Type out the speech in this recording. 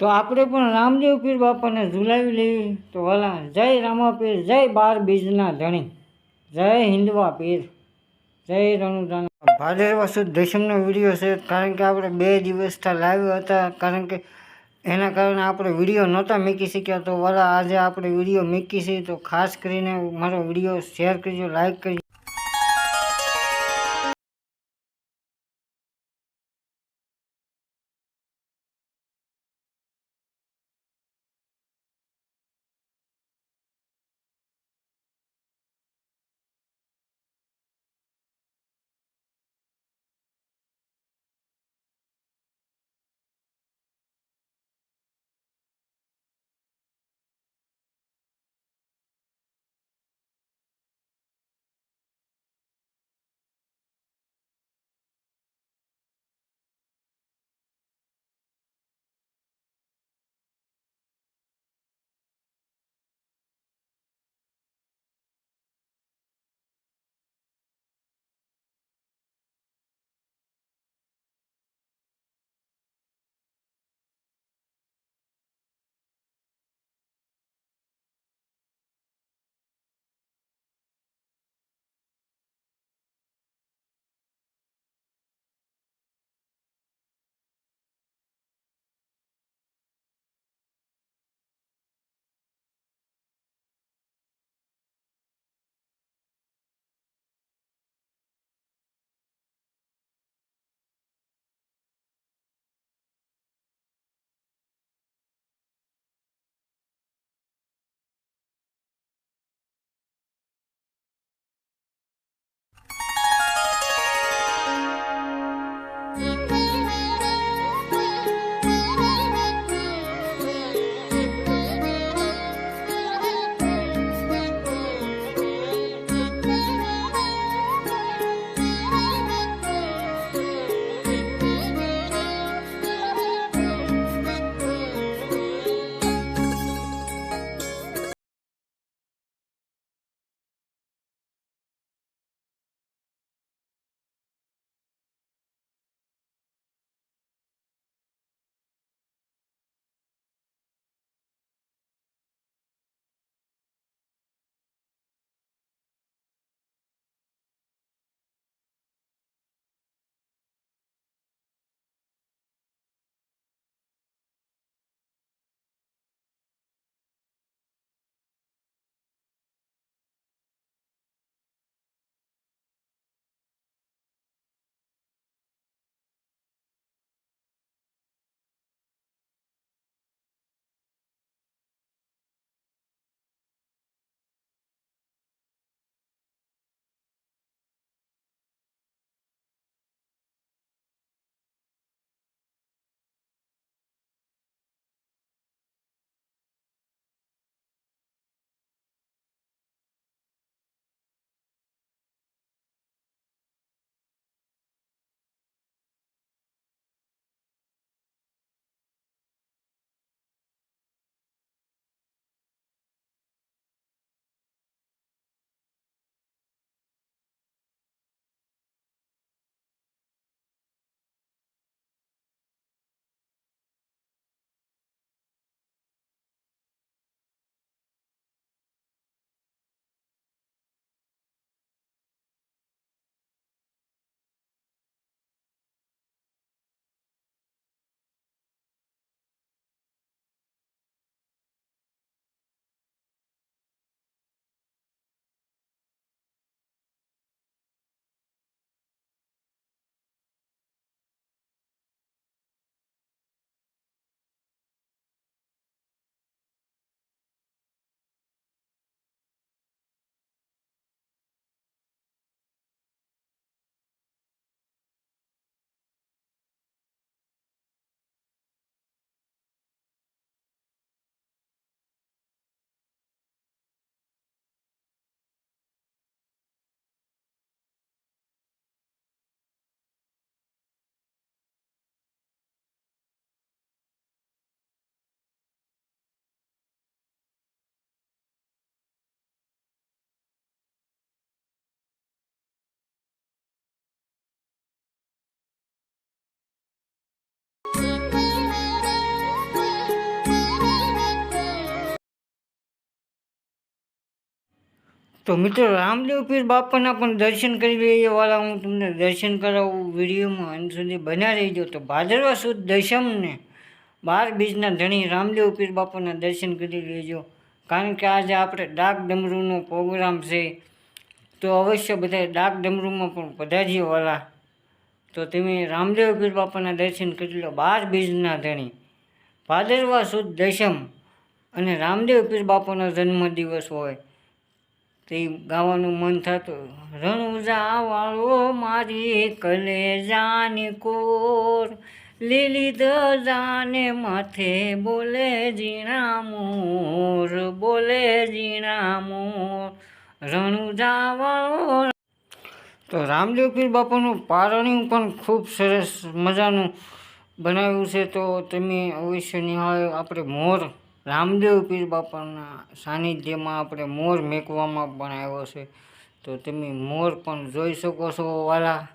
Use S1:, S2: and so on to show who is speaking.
S1: તો આપણે પણ રામદેવ પીર બાપાને ઝુલાવી લેવી. તો વાલા, જય રામાપીર જય બાર બીજના ધણી. જય હિન્દવા પીર. જય રણુદાન. ભાદરવા સુદ દશમનો વીડિયો છે, કારણ કે આપણે બે દિવસથી લાઈવ હતા, કારણ કે એના કારણે આપણે વીડિયો નહોતા મૂકી શક્યા. તો વાલા, આજે આપણે વીડિયો મૂકી છે, તો ખાસ કરીને મારો વીડિયો શેર કરજો, લાઈક કરજો. તો મિત્રો રામદેવ પીર બાપાના પણ દર્શન કરી લઈએ વાળા હું તમને દર્શન કરાવું, વિડીયોમાં અંત સુધી બન્યા રહીજો. તો ભાદરવા સુદ દશમને બાર બીજના ધણી રામદેવ પીર બાપાના દર્શન કરી લેજો. કારણ કે આજે આપણે ડાક ડમરૂનો પ્રોગ્રામ છે. તો અવશ્ય બધા ડાક ડમરૂમાં પણ પધારીએ વાળા તો તમે રામદેવ પીર બાપાના દર્શન કરી લો, બાર બીજના ધણી. ભાદરવા સુદ દશમ અને રામદેવ પીર બાપાનો જન્મદિવસ હોય. તે ગાવાનું મન થતું. રણુજા વાળો મારી કલે જાની કોર, લીલી દજાને માથે બોલે જીણા મોર, બોલે જીણા મોર. રણુજા વાળો તો રામદેવ પીર બાપાનું પારણ્યું પણ ખૂબ સરસ મજાનું બનાવ્યું છે. તો તમે અવશ્ય નિહાળો આપણે મોર રામદેવ પીર બાપાના સાનિધ્યમાં આપણે મોર મેકવામાં પણ આવ્યો છે. તો તમે મોર પણ જોઈ શકો છો વાલા.